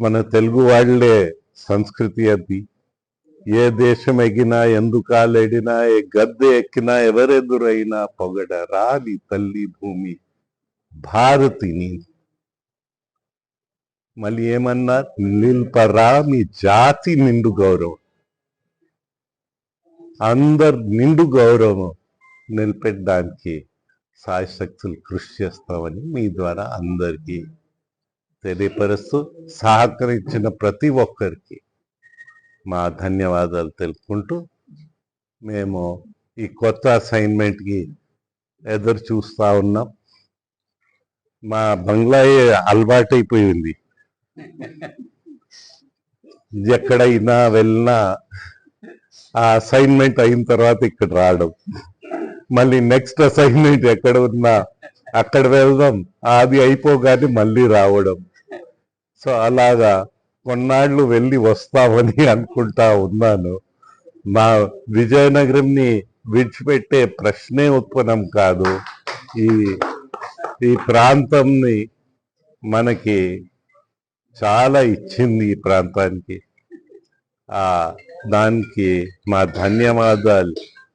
మన తెలుగు వాళ్ళే సంస్కృతి అది. ఏ దేశం ఎగినా ఎందుకాలెడినా ఏ గద్దె ఎక్కినా ఎవరెదురైనా పొగడ రాలి తల్లి భూమి భారతిని. మళ్ళీ ఏమన్నా నిల్పరా మీ జాతి నిండు గౌరవం. అందరు నిండు గౌరవం నిలిపెట్టడానికి సాయశక్తులు కృషి చేస్తామని మీ ద్వారా అందరికీ తెలియపరుస్తూ సహకరించిన ప్రతి ఒక్కరికి మా ధన్యవాదాలు తెలుపుకుంటూ మేము ఈ కొత్త అసైన్మెంట్కి ఎదురు చూస్తూ ఉన్నాం. మా బంగ్లా అలవాటైపోయింది. ఎక్కడైనా వెళ్ళినా ఆ అసైన్మెంట్ అయిన తర్వాత ఇక్కడ రావడం. మళ్ళీ నెక్స్ట్ అసైన్మెంట్ ఎక్కడ ఉన్నా అక్కడ వెళ్దాం. అది అయిపోగానే మళ్ళీ రావడం. సో అలాగా కొన్నాళ్ళు వెళ్ళి వస్తామని అనుకుంటా ఉన్నాను. మా విజయనగరంని విడిచిపెట్టే ప్రశ్నే ఉత్పన్నం కాదు. ఈ ఈ ప్రాంతంని మనకి చాలా ఇచ్చింది ఈ ప్రాంతానికి. దానికి మా ధన్యవాదాలు.